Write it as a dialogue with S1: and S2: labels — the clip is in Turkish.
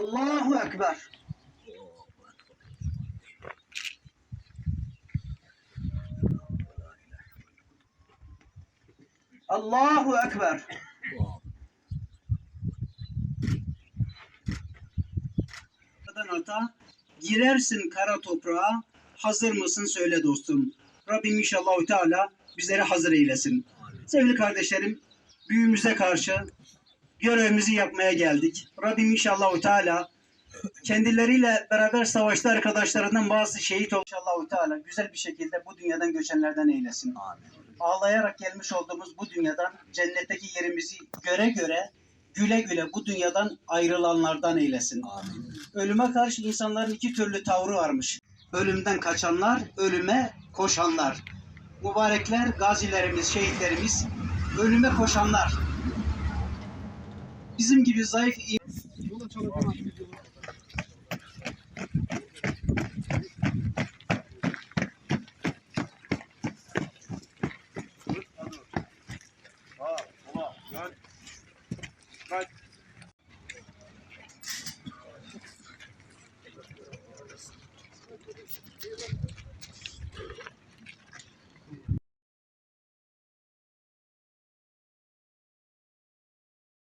S1: Allahu Ekber. Allahu Ekber. Atan ata girersin kara toprağa hazır mısın söyle dostum. Rabbim inşallah Teala bizleri hazır eylesin. Sevgili kardeşlerim büyüğümüze karşı görevimizi yapmaya geldik. Rabbim inşallah Teala kendileriyle beraber savaşta arkadaşlarından bazı şehit olmuş Allah Teala güzel bir şekilde bu dünyadan göçenlerden eylesin. Ağlayarak gelmiş olduğumuz bu dünyadan cennetteki yerimizi göre göre güle güle bu dünyadan ayrılanlardan eylesin. Ölüme karşı insanların iki türlü tavrı varmış. Ölümden kaçanlar, ölüme koşanlar. Mübarekler, gazilerimiz, şehitlerimiz, ölüme koşanlar bizim gibi zayıf
S2: iyi. Thank you.